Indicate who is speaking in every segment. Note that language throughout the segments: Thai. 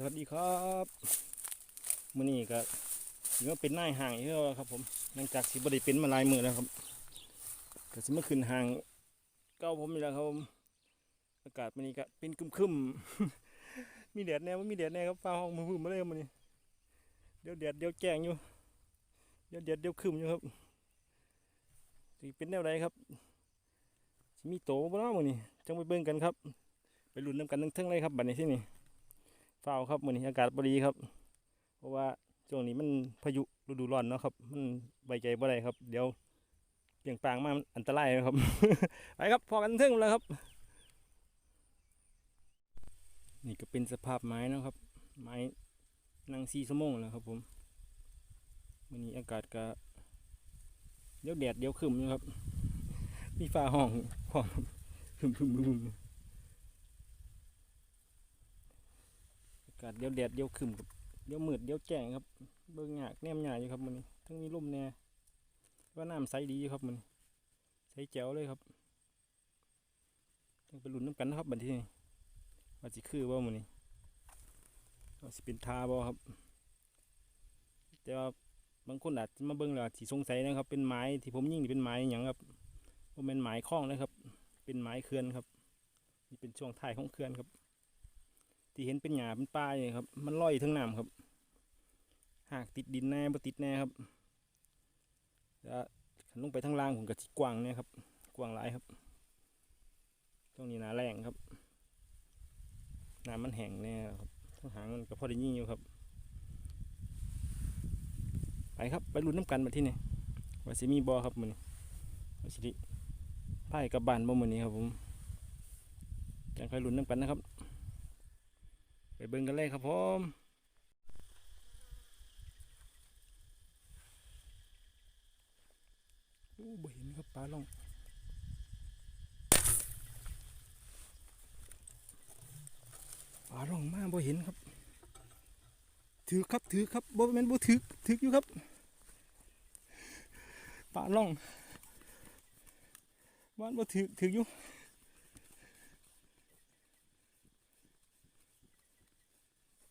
Speaker 1: สวัสดีครับมื้อนี้ก็ถือว่าเป็นหน้าห่างอีกแล้วครับ ผมหลังจากสิบ่ได้เป็นมาลายมือแล้วครับก็สิมาขึ้นห่างเก้าผมนี่แหละครับผมอากาศมื้อนี้ก็เป็นคึมๆมีแดดแน่ว่ามีแดดแน่ครับฟ้าห้องมือๆมาเลยมื้อนี้เดี๋ยวแดดเดี๋ยวแจ้งอยู่ เดี๋ยวแดดเดี๋ยวคึมอยู่ครับสิเป็นแนวใดครับสิมีโตบ่เนาะมื้อนี้จังไปเบิ่งกันครับ ไปลุ้นนํกันทั้งๆเลยครับบัดนี้ที่นี่ เฝ้าครับมื้อนี้อากาศบ่ดีครับ เพราะว่าช่วงนี้มันพายุฤดูร้อนเนาะครับ มันไว้ใจบ่ได้ครับ เดี๋ยวเปลี่ยงปลางมามันอันตรายนะครับ ไปครับพอกันเทึ่งแล้วครับ นี่ก็เป็นสภาพไม้นะครับ ไม้นั่งสี่ชั่วโมงแล้วครับ ผมมื้อนี้อากาศก็เดี๋ยวแดดเดี๋ยวครึมอยู่ครับ มีฟ้าห้องพร้อมครึมๆบึ้มๆอา กาศเดี๋ยวแดดเดี๋ยวครึมครับเดี๋ยวมืดเดี๋ยวแจ้งครับ เบิ่งหยากแนมหยาอยู่ครับมันนี้ทั้งมีลมแน่ว่าน้ำใสดีอยู่ครับมันใสแจ๋วเลยครับต้องไปลุ้นน้ำกันนะครับบัดทีนี้ว่าสิคือว่ามันนี้ว่าสิเป็นทาบ่ครับ แต่ว่าบางคนอาจจะมาเบิ่งแล้วอาจสิสงสัยนะครับ เป็นไม้ที่ผมยิ่งนี่เป็นไม้หยังครับบ่แม่นไม้คล้องนะครับ เป็นไม้เขื่อนครับ นี่เป็นช่วงท้ายของเขื่อนครับ ที่เห็นเป็นหญ้าเป็นป่าอย่างครับ มันลอยทั้งน้ำครับ หากติดดินแน่บ่ติดแน่ครับแล้วขันลงไปทางล่างผมก็สิกว้างเนี่ยครับ กว้างหลายครับช่วงนี้หนาแรงครับน้ำมันแห้งแน่ครับทางหางมันก็พอได้ยิงอยู่ครับ ไปครับ ไปลุ้นน้ำกันมาที่นี่ว่าสิมีบอครับมือนี้ว่าสิริพายกลับบ้านบ่มือนี้ครับผมจังค่อยลุ้นน้ำกันนะครับ ไปเบิ่งกันเลยครับผมโอ้บ่เห็นครับปลาล่องปลาล่องมาบ่เห็นครับ ถือครับถือครับบ่แม่นบ่ถือถืออยู่ครับปลาล่องบ้านบ่ถือถืออยู่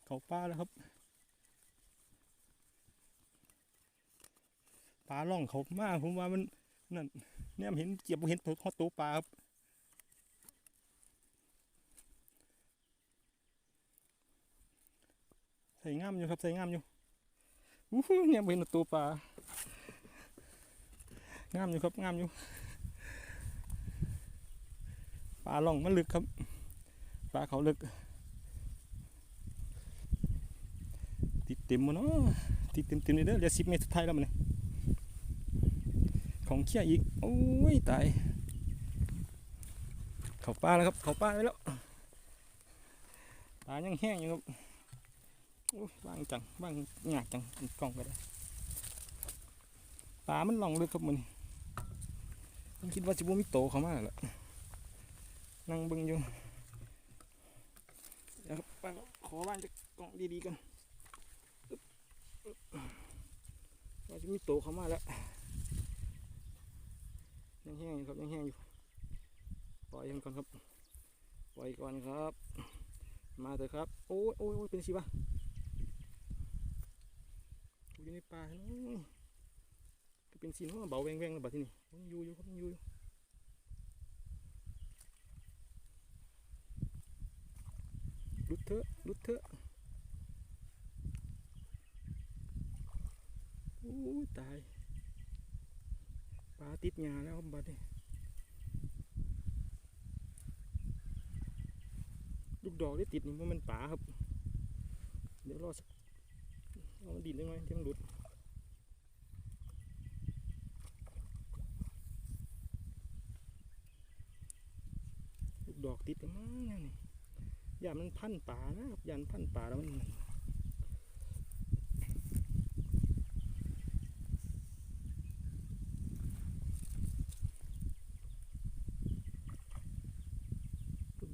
Speaker 1: เขาปลาแล้วครับปลาล่องเขามากผมว่ามันนั่นเนี่ยเห็นเกียบเห็นตัวทอดตัวปลาครับใส่งามอยู่ครับใส่งามอยู่อู้หูเนี่ยเห็นตัวปลางามอยู่ครับงามอยู่ปลาล่องมันลึกครับปลาเขาลึก ติด เต็มหมดเนาะติดเต็มเต็มเลยเด้อเหลือสิบเมตรสุดท้ายแล้วมันนี่ของเขี้ยอีก โอ้ยตาย เขาป้าแล้วครับ เขาป้าไปแล้ว ตายังแห้งอยู่ครับโอ้ยบางจังบางหยากจังกล้องไปได้ปลามันหลองเลยครับมันผมคิดว่าจะบ่มีโตเขามาแล้วนั่งเบิ่งอยู่เดี๋ยวครับป้าขอบ้านจะกล้องดีๆกัน ว่าจะมีโตเข้ามาแล้วยังแห้งอยู่ครับยังแห้งอยู่ปล่อยมันก่อนครับปล่อยก่อนครับ มาเถอะครับโอ้ยโอ้ยโอ้ยเป็นสิวะอยู่ในป่าเนาะก็เป็นสีเนาะเบาแวงแล้วบัดที่นี่โอ้ยอยู่อยู่ครับอยู่อยู่ลุดเถอะลุดเถอะ อ้ตายปลาติดหญ้าแล้วครับบัดนี้ลูกดอกได้ติดนี่ว่าะมันป่าครับ เดี๋ยวรอสักเอามันดินได้ไหมที่มันหลุดลูกดอกติดมากนี่ยามันพันป่านะครับย่ามันพันป่าแล้วมัน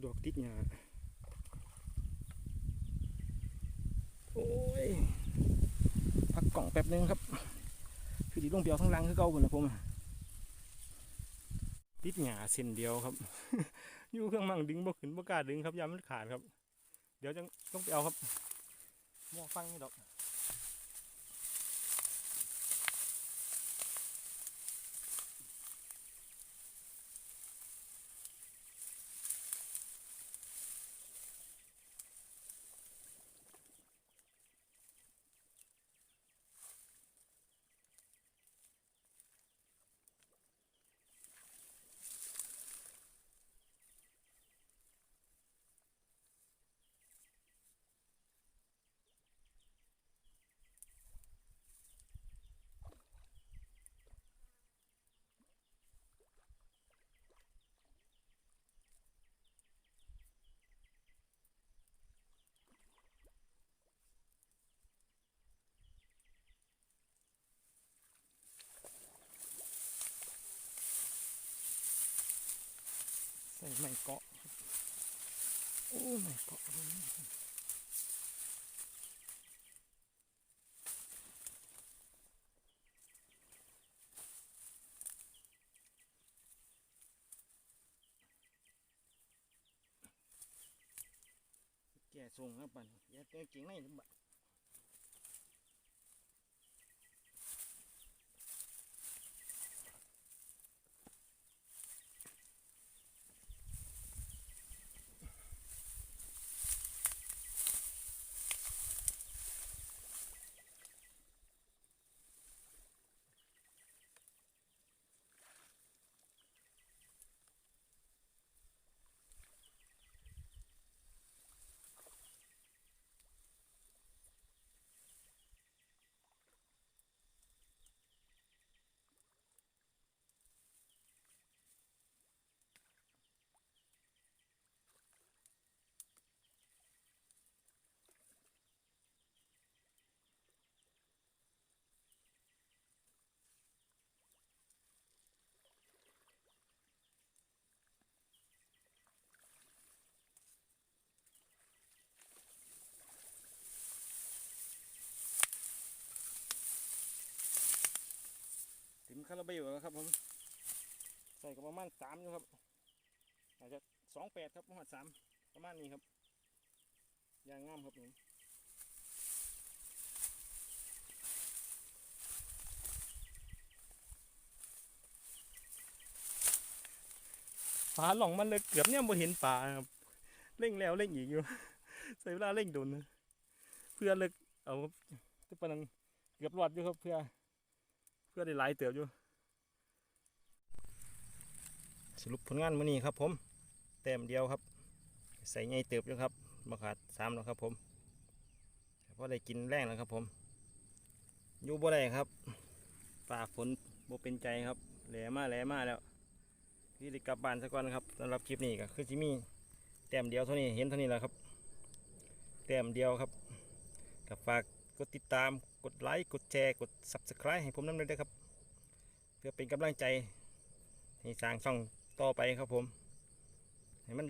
Speaker 1: ดอกติดหญ้าโอ้ยพักกล่องแป๊บนึงครับ คือดีลงเปียวข้งล่างคือเก่าหมดนะผมอะติดหญ้าเส้นเดียวครับ อยู่เครื่องมั่งดึงบ่ขึ้นบ่กล้าดึงครับยามมันขาดครับ เดี๋ยวจะต้องไปเอาครับมองฟังนี่ดอก ใส่ไม้เกาะครับโอ้ไม้เกาะแก่ส่งครับบัดนอย่าเก่งในบัด คาราเบลแล้วครับผมใส่กับประมาณสามอยู่ครับอาจจะสองแปดครับประมาณสามประมาณนี้ครับยางงามครับผมปลาหลงมันเลยเกือบเนี่ยบ่เห็นปลาครับเร่งแล้วเร่งอีกอยู่ใส่เวลาเร่งโดนนะเพื่อเลิกเอาจะปนังเกือบรอดอยู่ครับเพื่อ เพื่อได้หลายเติบอยู่ สรุปผลงานมื้อนี้ครับผม แต้มเดียวครับ ใส่ใหญ่เติบอยู่ครับมาขาดสามแล้วครับผมเพราะได้กินแรงแล้วครับผมอยู่บ่ได้ครับฝ่าฝนบ่เป็นใจครับแหลมาแหลมาแล้วพี่ได้กลับบ้านสักก่อนครับสำหรับคลิปนี้ก็คือจิมีแต้มเดียวเท่านี้เห็นเท่านี้แหละครับ แต้มเดียวครับกับฝากกดติดตามกดไลค์กดแชร์กด subscribe ให้ผมน้ำเลยด้วครับ เพื่อเป็นกำลังใจให้สร้างช่อง ต่อไปครับผม ให้มัน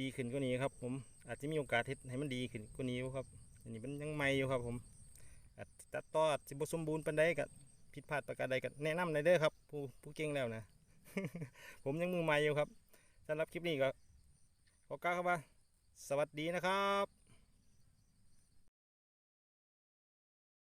Speaker 1: ดีๆขึ้นกว่านี้ครับ ผมอาจจะมีโอกาสเฮ็ดให้มันดีขึ้นกว่านี้ครับ อันนี้มันยังใหม่อยู่ครับ ผมอาจจะตัดต่ออาจจะบ่สมบูรณ์ปานใดก็ผิดพลาดประการใดก็แนะนำในอยเด้อครับ ผู้ผู้เก่งแล้วนะ ผมยังมือใหม่อยู่ครับสำหรับคลิปนี้ก็ขอกล่าวคำว่า สวัสดีนะครับ